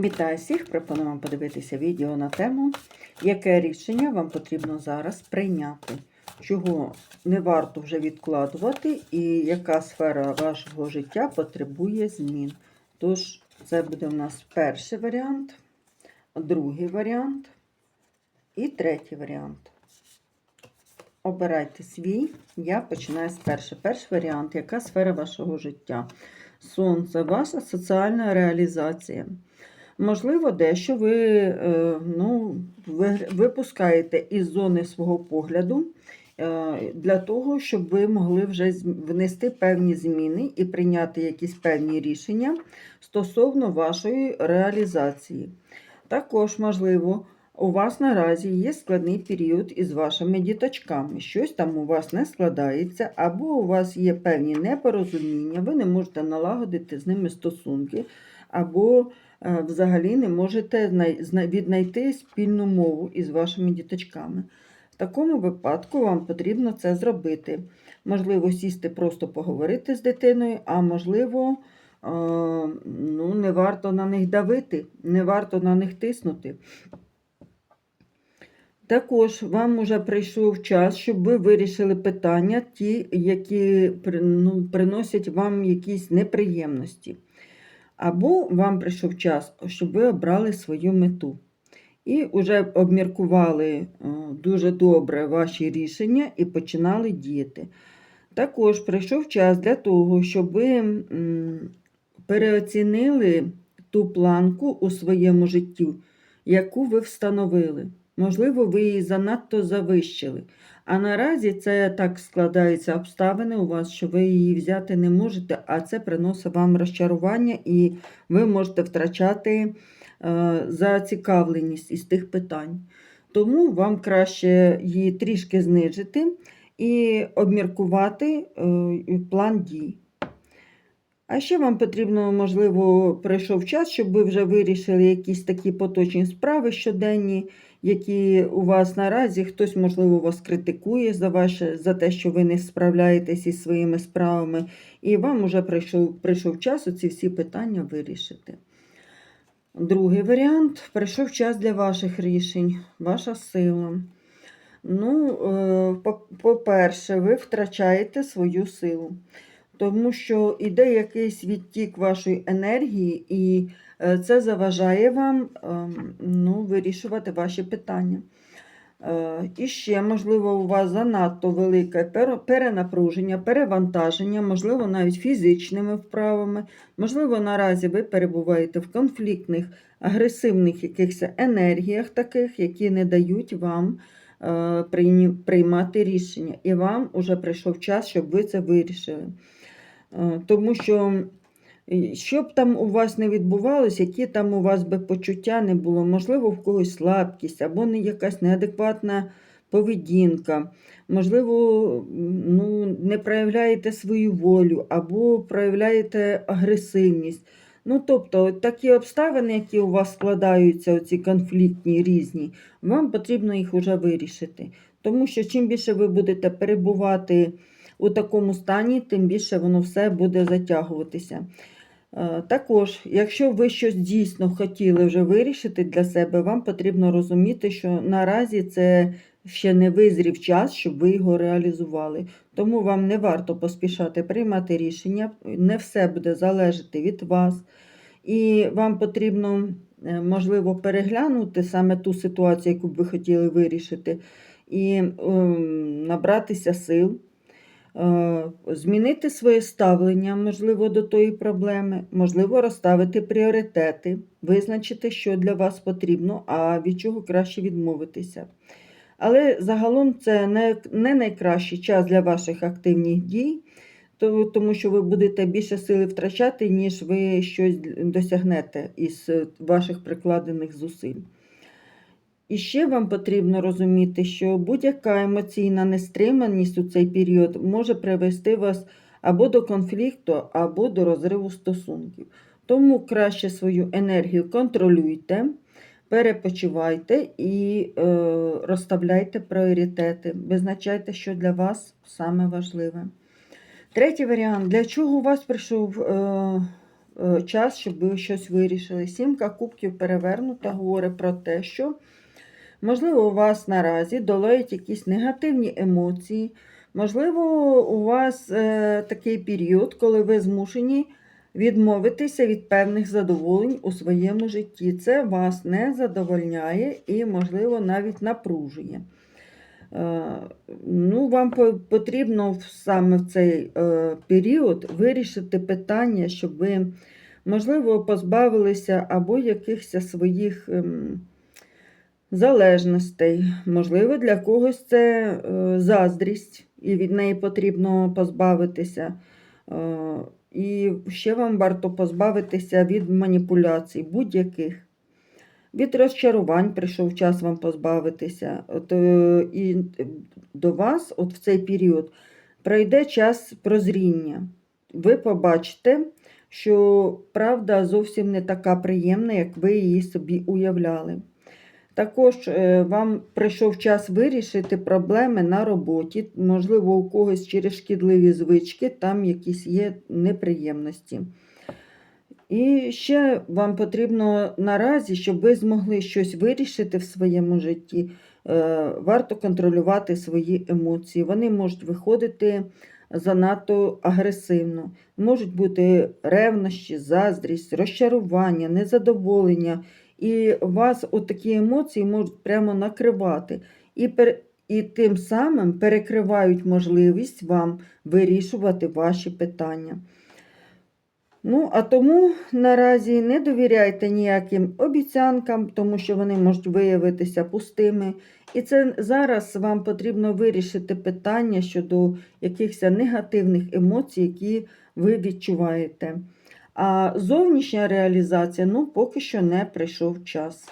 Вітаю всіх! Пропоную вам подивитися відео на тему, яке рішення вам потрібно зараз прийняти, чого не варто вже відкладувати, і яка сфера вашого життя потребує змін. Тож, це буде у нас перший варіант, другий варіант і третій варіант. Обирайте свій. Я починаю з першого. Перший варіант, яка сфера вашого життя? Сонце, ваша соціальна реалізація. Можливо, дещо ви е, ну, випускаєте із зони свого погляду е, для того, щоб ви могли вже внести певні зміни і прийняти якісь певні рішення стосовно вашої реалізації. Також, можливо, у вас наразі є складний період із вашими діточками. Щось там у вас не складається, або у вас є певні непорозуміння, ви не можете налагодити з ними стосунки, або взагалі не можете віднайти спільну мову із вашими діточками. В такому випадку вам потрібно це зробити. Можливо, сісти просто поговорити з дитиною, а можливо, е, ну, не варто на них давити, не варто на них тиснути. Також вам уже прийшов час, щоб ви вирішили питання, ті, які ну, приносять вам якісь неприємності. Або вам прийшов час, щоб ви обрали свою мету. І вже обміркували е, дуже добре ваші рішення і починали діяти. Також прийшов час для того, щоб ви переоцінили ту планку у своєму житті, яку ви встановили. Можливо, ви її занадто завищили. А наразі це так складаються обставини у вас, що ви її взяти не можете, а це приносить вам розчарування, і ви можете втрачати е, зацікавленість із тих питань. Тому вам краще її трішки знижити і обміркувати е, план дій. А ще вам потрібно, можливо, прийшов час, щоб ви вже вирішили якісь такі поточні справи щоденні, які у вас наразі хтось, можливо, вас критикує за ваше, за те, що ви не справляєтесь із своїми справами, і вам вже прийшов, прийшов час оці всі питання вирішити. Другий варіант прийшов час для ваших рішень, ваша сила. Ну, е, по-перше, ви втрачаєте свою силу, тому що іде якийсь відтік вашої енергії, і е, це заважає вам ем, ну, вирішувати ваші питання. Е, І ще, можливо, у вас занадто велике перенапруження, перевантаження, можливо, навіть фізичними вправами. Можливо, наразі ви перебуваєте в конфліктних, агресивних якихось енергіях таких, які не дають вам е, приймати рішення. І вам уже прийшов час, щоб ви це вирішили. Е, Тому що, що б там у вас не відбувалося, які там у вас би почуття не було, можливо, в когось слабкість або якась неадекватна поведінка, можливо, ну, не проявляєте свою волю або проявляєте агресивність. Ну, тобто, такі обставини, які у вас складаються, оці конфліктні різні, вам потрібно їх уже вирішити. Тому що чим більше ви будете перебувати у такому стані, тим більше воно все буде затягуватися. Е, Також, якщо ви щось дійсно хотіли вже вирішити для себе, вам потрібно розуміти, що наразі це ще не визрів час, щоб ви його реалізували. Тому вам не варто поспішати приймати рішення, не все буде залежати від вас. І вам потрібно, е, можливо, переглянути саме ту ситуацію, яку б ви хотіли вирішити, і ем, набратися сил, змінити своє ставлення, можливо, до тої проблеми, можливо, розставити пріоритети, визначити, що для вас потрібно, а від чого краще відмовитися. Але загалом це не, не найкращий час для ваших активних дій, тому що ви будете більше сили втрачати, ніж ви щось досягнете із е, ваших прикладених зусиль. І ще вам потрібно розуміти, що будь-яка емоційна нестриманість у цей період може привести вас або до конфлікту, або до розриву стосунків. Тому краще свою енергію контролюйте, перепочивайте і е, розставляйте пріоритети, визначайте, що для вас саме важливе. Третій варіант. Для чого у вас прийшов е, е, час, щоб ви щось вирішили. Сімка кубків перевернута говорить про те, що, можливо, у вас наразі долають якісь негативні емоції. Можливо, у вас е, такий період, коли ви змушені відмовитися від певних задоволень у своєму житті. Це вас не задовольняє і, можливо, навіть напружує. Е, Ну, вам потрібно саме в цей е, період вирішити питання, щоб ви, можливо, позбавилися або якихось своїх ем, залежностей. Можливо, для когось це е, заздрість, і від неї потрібно позбавитися. Е, і ще вам варто позбавитися від маніпуляцій будь-яких. Від розчарувань прийшов час вам позбавитися. От, е, і до вас, от в цей період, пройде час прозріння. Ви побачите, що правда зовсім не така приємна, як ви її собі уявляли. Також е, вам прийшов час вирішити проблеми на роботі. Можливо, у когось через шкідливі звички, там якісь є неприємності. І ще вам потрібно наразі, щоб ви змогли щось вирішити в своєму житті, е, варто контролювати свої емоції. Вони можуть виходити занадто агресивно. Можуть бути ревнощі, заздрість, розчарування, незадоволення. І вас такі емоції можуть прямо накривати. І, пер... і тим самим перекривають можливість вам вирішувати ваші питання. Ну, а тому наразі не довіряйте ніяким обіцянкам, тому що вони можуть виявитися пустими. І це зараз вам потрібно вирішити питання щодо якихось негативних емоцій, які ви відчуваєте. А зовнішня реалізація, ну, поки що не прийшов час.